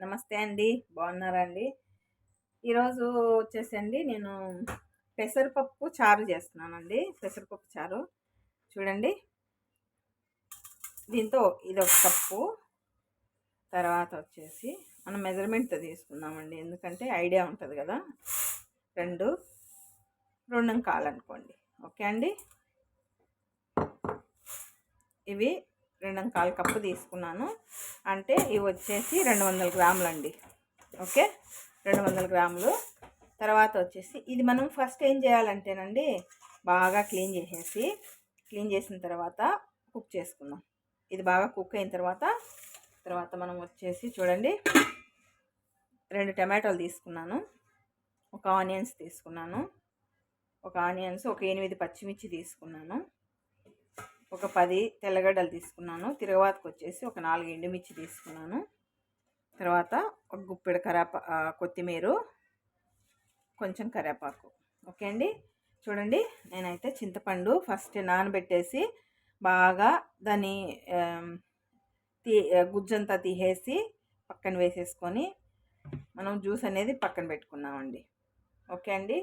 నమస్తే అండి. బాగున్నారా అండి ఈరోజు వచ్చేసండి. నేను పెసరపప్పు చారు చేస్తున్నానండి. పెసరపప్పు చారు. చూడండి. దీంతో ఇది ఒక కప్పు. తర్వాత వచ్చేసి మనం మెజర్మెంట్తో తీసుకుందామండి. ఎందుకంటే ఐడియా ఉంటుంది కదా. రెండు రెండు కాలనుకోండి ఓకే అండి? ఇవి రెండు కాలు కప్పు తీసుకున్నాను. అంటే ఇవి వచ్చేసి రెండు వందల గ్రాములు అండి ఓకే? రెండు వందల గ్రాములు. తర్వాత వచ్చేసి ఇది మనం ఫస్ట్ ఏం చేయాలంటేనండి బాగా క్లీన్ చేసేసి క్లీన్ చేసిన తర్వాత కుక్ చేసుకుందాం. ఇది బాగా కుక్ అయిన తర్వాత తర్వాత మనం వచ్చేసి చూడండి రెండు టమాటోలు తీసుకున్నాను. ఒక ఆనియన్స్ తీసుకున్నాను. ఒక ఆనియన్స్ ఒక ఎనిమిది పచ్చిమిర్చి తీసుకున్నాను. ఒక పది తెల్లగడ్డలు తీసుకున్నాను. తిరగవాతకు వచ్చేసి ఒక నాలుగు ఎండుమిర్చి తీసుకున్నాను. తర్వాత ఒక గుప్పెడు కరేపా కొత్తిమీర కొంచెం కరేపాకు. ఓకే అండి? చూడండి నేనైతే చింతపండు ఫస్ట్ నానబెట్టేసి బాగా దాన్ని తీ గుజ్జంతా తీసేసి పక్కన వేసేసుకొని మనం జ్యూస్ అనేది పక్కన పెట్టుకున్నామండి. ఓకే అండి?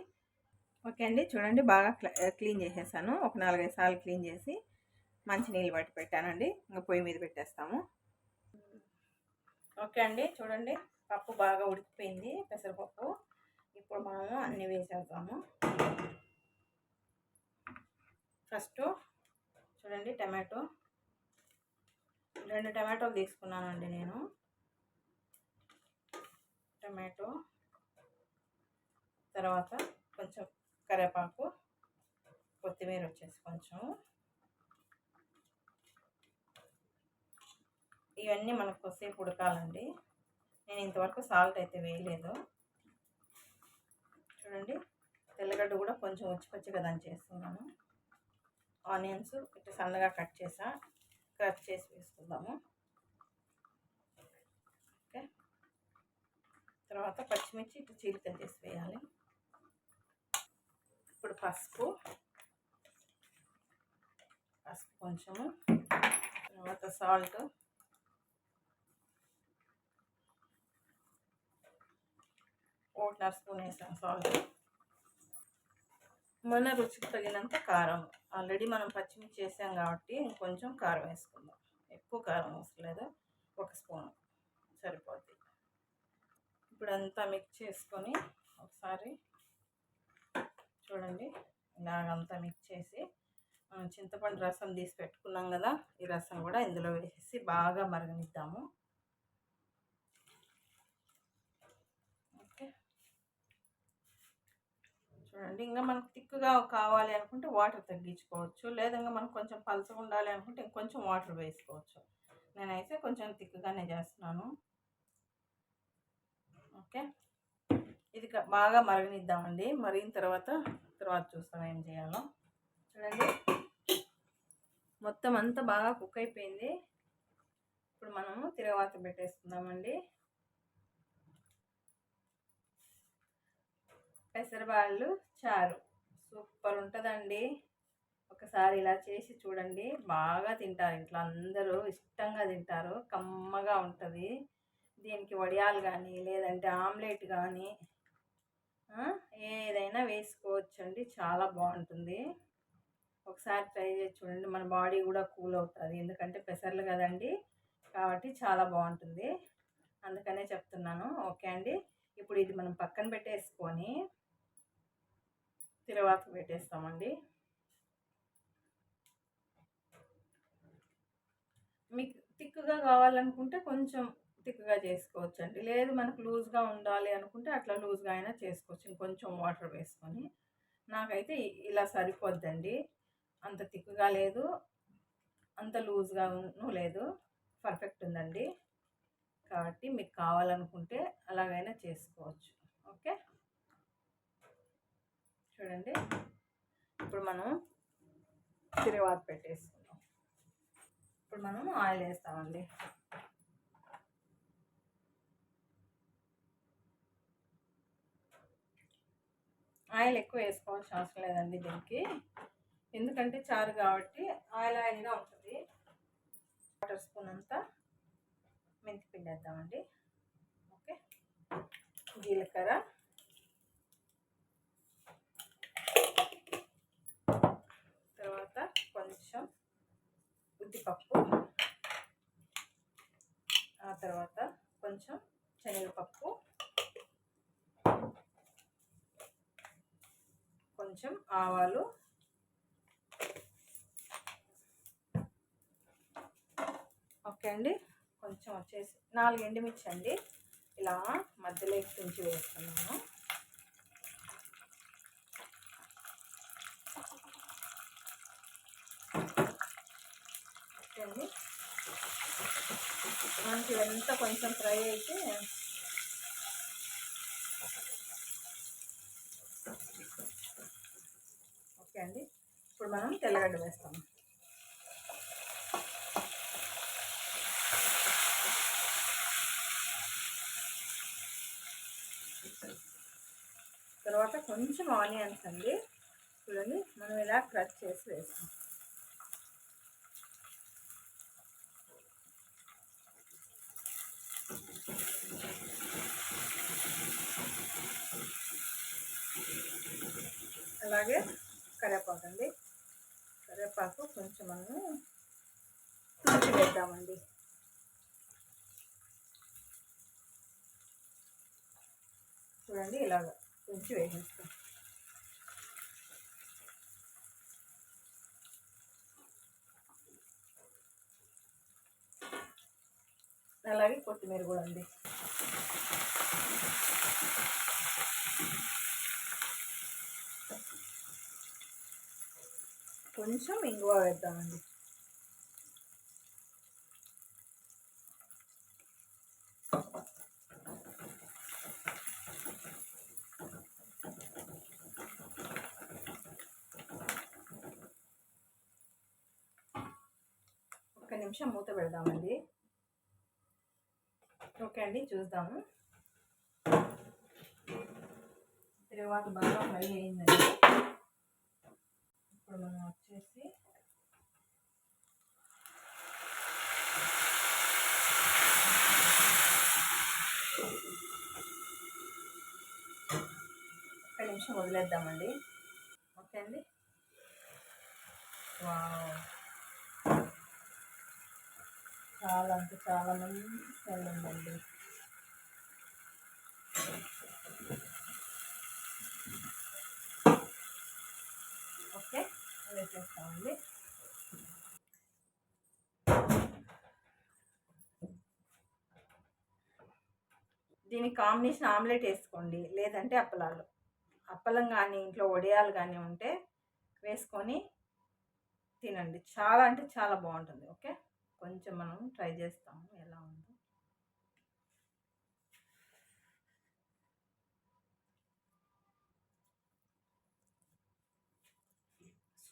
ఓకే అండి చూడండి బాగా క్లీన్ చేసేసాను. ఒక నాలుగైదు సార్లు క్లీన్ చేసి మంచి నీళ్ళు పట్టి పెట్టానండి. ఇంకా పొయ్యి మీద పెట్టేస్తాము. ఓకే అండి. చూడండి. పప్పు బాగా ఉడికిపోయింది. పెసరపప్పు. ఇప్పుడు మనము అన్నీ వేసేద్దాము. ఫస్ట్ చూడండి టమాటో. రెండు టమాటోలు తీసుకున్నానండి నేను. టమాటో. తర్వాత కొంచెం కరివేపాకు. కొత్తిమీర వచ్చేసి కొంచెం. ఇవన్నీ మనకు కొద్దిసేపు ఉడకాలండి. నేను ఇంతవరకు సాల్ట్ అయితే వేయలేదు. చూడండి తెల్లగడ్డ కూడా కొంచెం వచ్చి పచ్చిగా దాన్ని చేస్తున్నాను. ఆనియన్స్ ఇట్లా సన్నగా కట్ చేసా కట్ చేసి వేసుకుందాము. ఓకే. తర్వాత పచ్చిమిర్చి ఇటు చీలికలు చేసి వేయాలి. ఇప్పుడు పసుపు. పసుపు కొంచెము. తర్వాత సాల్ట్. ఒకటిన్నర స్పూన్ వేసాం సాల్ట్ మన రుచికి తగినంత కారం. ఆల్రెడీ మనం పచ్చిమిర్చి వేసాం కాబట్టి ఇంకొంచెం కారం వేసుకుందాం. ఎక్కువ కారం అవసరం లేదు? ఒక స్పూన్. సరిపోద్ది. ఇప్పుడు అంతా మిక్స్ చేసుకొని ఒకసారి చూడండి. ఇలాగంతా మిక్స్ చేసి చింతపండు రసం తీసి పెట్టుకున్నాం కదా? ఈ రసం కూడా ఇందులో వేసేసి బాగా మరగనిద్దాము. చూడండి ఇంకా మనకు తిక్కుగా కావాలి అనుకుంటే వాటర్ తగ్గించుకోవచ్చు. లేదా మనకు కొంచెం పలసగా ఉండాలి అనుకుంటే ఇంకొంచెం వాటర్ వేసుకోవచ్చు. నేనైతే కొంచెం తిక్కుగానే చేస్తున్నాను. ఓకే. ఇది బాగా మరగనిద్దామండి. మరిగిన తర్వాత తర్వాత చూస్తాం ఏం చేయాలో. చూడండి. మొత్తం అంతా బాగా కుక్ అయిపోయింది. ఇప్పుడు మనము తిరగవాత పెట్టేసుకుందామండి. పెసరబాళ్ళు చారు. సూపర్ ఉంటుందండి ఒకసారి ఇలా చేసి చూడండి. బాగా తింటారు ఇంట్లో అందరూ ఇష్టంగా తింటారు. కమ్మగా ఉంటుంది. దీనికి వడియాలు కానీ లేదంటే ఆమ్లెట్ కానీ ఏదైనా వేసుకోవచ్చండి. చాలా బాగుంటుంది. ఒకసారి ట్రై చేసి చూడండి. మన బాడీ కూడా కూల్ అవుతుంది. ఎందుకంటే పెసర్లు కదండి. కాబట్టి చాలా బాగుంటుంది. అందుకనే చెప్తున్నాను. ఓకే అండి. ఇప్పుడు ఇది మనం పక్కన పెట్టేసుకొని తర్వాత పెట్టేస్తామండి. మీకు థిక్గా కావాలనుకుంటే కొంచెం థిక్గా చేసుకోవచ్చు అండి లేదు మనకు లూజ్గా ఉండాలి అనుకుంటే అట్లా లూజ్గా అయినా చేసుకోవచ్చు. ఇంకొంచెం వాటర్ వేసుకొని. నాకైతే ఇలా సరిపోద్దండి. అంత థిక్గా లేదు. అంత లూజ్గా లేదు. పర్ఫెక్ట్ ఉందండి. కాబట్టి మీకు కావాలనుకుంటే అలాగైనా చేసుకోవచ్చు. ఓకే? చూడండి. ఇప్పుడు మనం తిరగవాత పెట్టేసుకుందాం. ఇప్పుడు మనం ఆయిల్ వేస్తామండి. ఆయిల్ ఎక్కువ వేసుకోవాల్సిన అవసరం లేదండి దీనికి. ఎందుకంటే చారు కాబట్టి ఆయిల్ ఆయిల్గా ఉంటుంది. వాటర్ స్పూన్ అంతా మెంతిపిండి వేద్దామండి ఓకే? జీలకర్ర తర్వాత కొంచెం ఉద్దిపప్పు ఆ తర్వాత కొంచెం శనగపప్పు. కొంచెం ఆవాలు. ఓకే అండి. కొంచెం వచ్చేసి నాలుగు ఎండుమిర్చి అండి. ఇలా మధ్యలో తుంచి వేస్తున్నాను ఓకే అండి మనకి ఎంత కొంచెం ఫ్రై అయితే ఓకే అండి. ఇప్పుడు మనం తెల్లగడ్డ వేస్తాము. తర్వాత కొంచెం ఆనియన్స్ అండి. చూడండి మనం ఇలా క్రష్ చేసి వేస్తాం. అలాగే కరివేపాకు అండి. కరివేపాకు కొంచెం మనం తుంచి వేద్దామండి చూడండి ఇలాగ తుంచి వేసేస్తాం. అలాగే కొత్తిమీర కూడా ఉంది కొంచెం ఇంగువ వేద్దామండి. ఒక్క నిమిషం మూత పెడదామండి. ఓకే అండి చూద్దాము. తర్వాత బాగా ఫ్రై అయిందండి. ఇప్పుడు మనం వచ్చేసి ఒక్క నిమిషం వదిలేద్దామండి. ఓకే అండి? చాలా అంటే చాలా మంచి స్మెల్ ఉందండి ఓకే వేసేస్తామండి. దీనికి కాంబినేషన్ ఆమ్లెట్ వేసుకోండి లేదంటే అప్పలాలు. అప్పలం కానీ ఇంట్లో వడియాలు కానీ ఉంటే వేసుకొని తినండి. చాలా అంటే చాలా బాగుంటుంది ఓకే? కొంచెం మనం ట్రై చేస్తాము ఎలా ఉందో.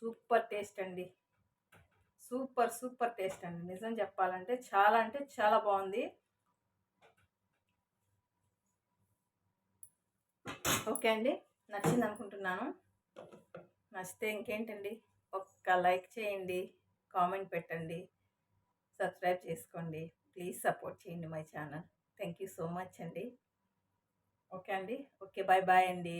సూపర్ టేస్ట్ అండి. సూపర్ సూపర్ టేస్ట్ అండి. నిజం చెప్పాలంటే చాలా అంటే చాలా బాగుంది. ఓకే అండి. నచ్చింది అనుకుంటున్నాను. నచ్చితే ఇంకేంటండి? ఒక్క లైక్ చేయండి. కామెంట్ పెట్టండి. సబ్స్క్రైబ్ చేసుకోండి. ప్లీజ్ సపోర్ట్ చేయండి my channel. Thank you so much అండి. ఓకే అండి. ఓకే బాయ్ బాయ్ అండి.